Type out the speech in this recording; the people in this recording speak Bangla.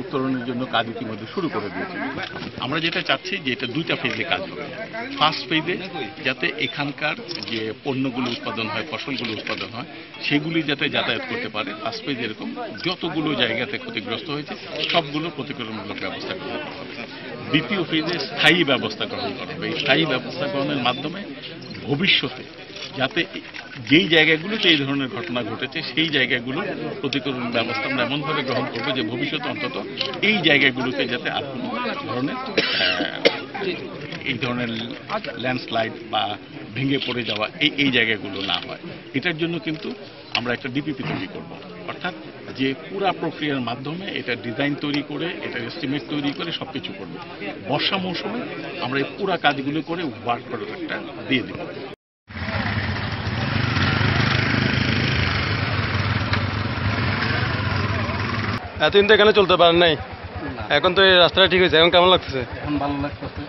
উত্তরণের জন্য কাজ ইতিমধ্যে শুরু করে দিয়েছে। আমরা যেটা চাচ্ছি যে এটা দুইটা ফেজে কাজ হবে। ফার্স্ট ফেজে যাতে এখানকার যে পণ্যগুলো উৎপাদন হয়, ফসলগুলো উৎপাদন হয়, সেগুলি যাতে যাতায়াত করতে পারে। ফার্স্ট ফেজ এরকম যতগুলো জায়গাতে ক্ষতিগ্রস্ত হয়েছে, সবগুলো প্রতিকরণমূলক ব্যবস্থা গ্রহণ করা হবে। দ্বিতীয় ফেজে স্থায়ী ব্যবস্থা গ্রহণ করা হবে। এই স্থায়ী ব্যবস্থা গ্রহণের মাধ্যমে ভবিষ্যতে যাতে যেই জায়গাগুলোতে এই ধরনের ঘটনা ঘটেছে, সেই জায়গাগুলো প্রতিকরণ ব্যবস্থা আমরা এমনভাবে গ্রহণ করব যে ভবিষ্যতে অন্তত এই জায়গাগুলোতে যাতে আর কোনো ধরনের এই ধরনের ল্যান্ডস্লাইড বা ভেঙে পড়ে যাওয়া এই এই জায়গাগুলো না হয়। এটার জন্য কিন্তু আমরা একটা ডিপিপি তৈরি করব। অর্থাৎ যে পুরা প্রক্রিয়ার মাধ্যমে এটা ডিজাইন তৈরি করে এটা এস্টিমেট তৈরি করে সব কিছু করব। বর্ষা মৌসুমে আমরা এই পুরা কাজগুলো করে ওয়ার্ক প্রোডাক্টটা দিয়ে দেবো। এতদিন তো এখানে চলতে পারেন নাই। এখন তো এই রাস্তাটা ঠিক হয়েছে। এখন কেমন লাগতেছে? এখন ভালো লাগতেছে।